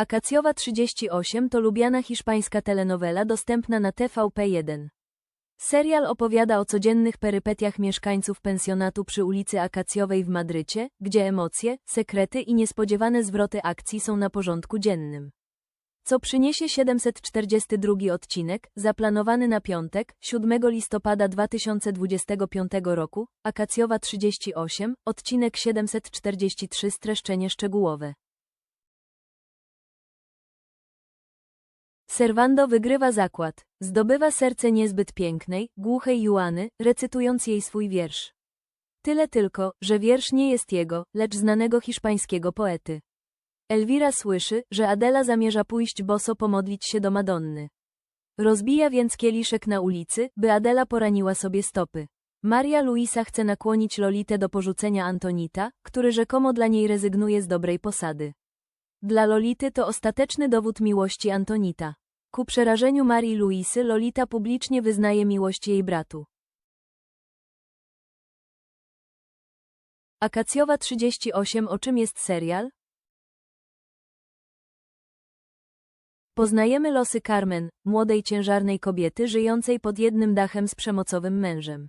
Akacjowa 38 to lubiana hiszpańska telenowela dostępna na TVP1. Serial opowiada o codziennych perypetiach mieszkańców pensjonatu przy ulicy Akacjowej w Madrycie, gdzie emocje, sekrety i niespodziewane zwroty akcji są na porządku dziennym. Co przyniesie 742 odcinek, zaplanowany na piątek, 7 listopada 2025 roku, Akacjowa 38, odcinek 743 streszczenie szczegółowe. Servando wygrywa zakład, zdobywa serce niezbyt pięknej, głuchej Juany, recytując jej swój wiersz. Tyle tylko, że wiersz nie jest jego, lecz znanego hiszpańskiego poety. Elwira słyszy, że Adela zamierza pójść boso pomodlić się do Madonny. Rozbija więc kieliszek na ulicy, by Adela poraniła sobie stopy. Maria Luisa chce nakłonić Lolitę do porzucenia Antonita, który rzekomo dla niej rezygnuje z dobrej posady. Dla Lolity to ostateczny dowód miłości Antonita. Ku przerażeniu Marii Luisy Lolita publicznie wyznaje miłość jej bratu. Akacjowa 38 O czym jest serial? Poznajemy losy Carmen, młodej ciężarnej kobiety żyjącej pod jednym dachem z przemocowym mężem.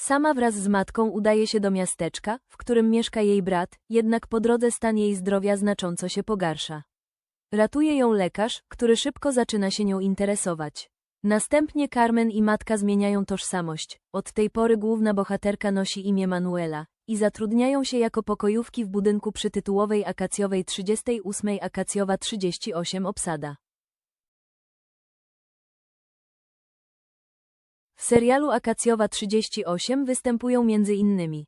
Sama wraz z matką udaje się do miasteczka, w którym mieszka jej brat, jednak po drodze stan jej zdrowia znacząco się pogarsza. Ratuje ją lekarz, który szybko zaczyna się nią interesować. Następnie Carmen i matka zmieniają tożsamość. Od tej pory główna bohaterka nosi imię Manuela i zatrudniają się jako pokojówki w budynku przytytułowej Akacjowej 38 Akacjowa 38 obsada. W serialu Akacjowa 38 występują innymi